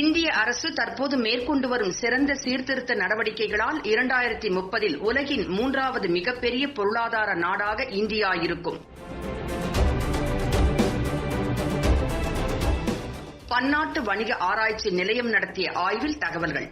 இந்திய அரசு தற்போது மேற்கொண்டு வரும் சிறந்த சீர்திருத்த நடவடிக்கைகளால் இரண்டாயிரத்தி முப்பதில் உலகின் மூன்றாவது மிகப்பெரிய பொருளாதார நாடாக இந்தியா இருக்கும். பன்னாட்டு வணிக ஆராய்ச்சி நிலையம் நடத்திய ஆய்வில் தகவல்கள்.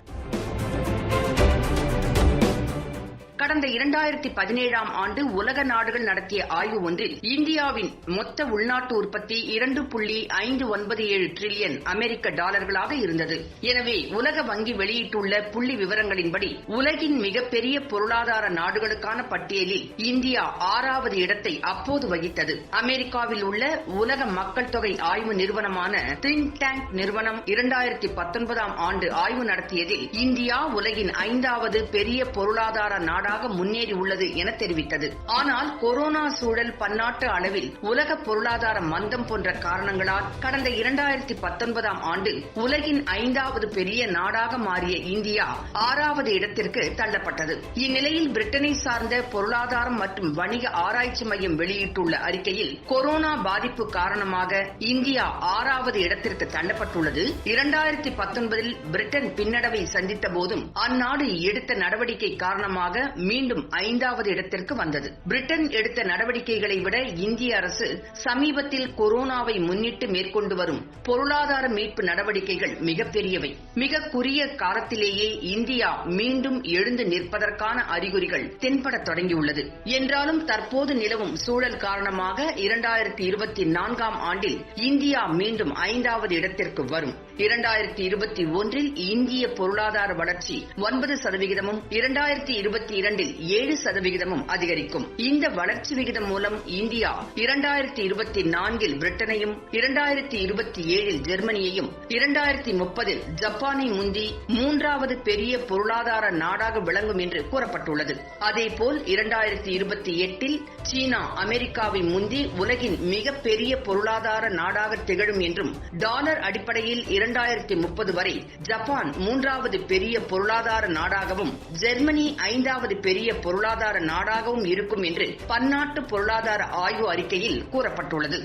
கடந்த இரண்டாயிரத்தி பதினேழாம் ஆண்டு உலக நாடுகள் நடத்திய ஆய்வு ஒன்றில் இந்தியாவின் மொத்த உள்நாட்டு உற்பத்தி இரண்டு புள்ளி ஐந்து ஒன்பது ஏழு டிரில்லியன் அமெரிக்க டாலர்களாக இருந்தது. எனவே உலக வங்கி வெளியிட்டுள்ள புள்ளி விவரங்களின்படி உலகின் மிகப்பெரிய பொருளாதார நாடுகளுக்கான பட்டியலில் இந்தியா ஆறாவது இடத்தை அப்போது வகித்தது. அமெரிக்காவில் உள்ள உலக மக்கள் தொகை ஆய்வு நிறுவனமான திங்க் டேங்க் நிறுவனம் இரண்டாயிரத்தி பத்தொன்பதாம் ஆண்டு ஆய்வு நடத்தியதில் இந்தியா உலகின் ஐந்தாவது பெரிய பொருளாதார நாடாக முன்னேறி உள்ளது என தெரிவித்தது. ஆனால் கொரோனா சூழல் பன்னாட்டு அளவில் உலக பொருளாதார மந்தம் போன்ற காரணங்களால் கடந்த இரண்டாயிரத்தி பத்தொன்பதாம் ஆண்டு உலகின் ஐந்தாவது பெரிய நாடாக மாறிய இந்தியா ஆறாவது இடத்திற்கு தள்ளப்பட்டது. இந்நிலையில் பிரிட்டனை சார்ந்த பொருளாதாரம் மற்றும் வணிக ஆராய்ச்சி மையம் வெளியிட்டுள்ள அறிக்கையில் கொரோனா பாதிப்பு காரணமாக இந்தியா ஆறாவது இடத்திற்கு தள்ளப்பட்டுள்ளது. இரண்டாயிரத்தி பத்தொன்பதில் பிரிட்டன் பின்னடைவை சந்தித்த போதும் அந்நாடு எடுத்த நடவடிக்கை காரணமாக மீண்டும் மீண்டும் ஐந்தாவது இடத்திற்கு வந்தது. பிரிட்டன் எடுத்த நடவடிக்கைகளை விட இந்திய அரசு சமீபத்தில் கொரோனாவை முன்னிட்டு மேற்கொண்டு வரும் பொருளாதார மீட்பு நடவடிக்கைகள் மிகப்பெரியவை. மிக குறிய காலத்திலேயே இந்தியா மீண்டும் எழுந்து நிற்பதற்கான அறிகுறிகள் தென்படத் தொடங்கியுள்ளது. என்றாலும் தற்போது நிலவும் சூழல் காரணமாக இரண்டாயிரத்தி இருபத்தி நான்காம் ஆண்டில் இந்தியா மீண்டும் ஐந்தாவது இடத்திற்கு வரும். இரண்டாயிரத்தி இருபத்தி ஒன்றில் இந்திய பொருளாதார வளர்ச்சி ஒன்பது சதவிகிதமும் இரண்டாயிரத்தி இருபத்தி இரண்டில் ஏழு சதவிகிதமும் அதிகரிக்கும். இந்த வளர்ச்சி விகிதம் மூலம் இந்தியா இரண்டாயிரத்தி இருபத்தி நான்கில் பிரிட்டனையும் இரண்டாயிரத்தி இருபத்தி ஏழில் ஜெர்மனியையும் இரண்டாயிரத்தி முப்பதில் ஜப்பானை முந்தி மூன்றாவது பெரிய பொருளாதார நாடாக விளங்கும் என்று கூறப்பட்டுள்ளது. அதேபோல் இரண்டாயிரத்தி இருபத்தி எட்டில் சீனா அமெரிக்காவை முந்தி உலகின் மிகப்பெரிய பொருளாதார நாடாக திகழும் என்றும் டாலர் அடிப்படையில் இரண்டாயிரத்தி முப்பது வரை ஜப்பான் மூன்றாவது பெரிய பொருளாதார நாடாகவும் ஜெர்மனி ஐந்தாவது பெரிய பொருளாதார நாடாகவும் இருக்கும் என்று பன்னாட்டு பொருளாதார ஆய்வு அறிக்கையில் கூறப்பட்டுள்ளது.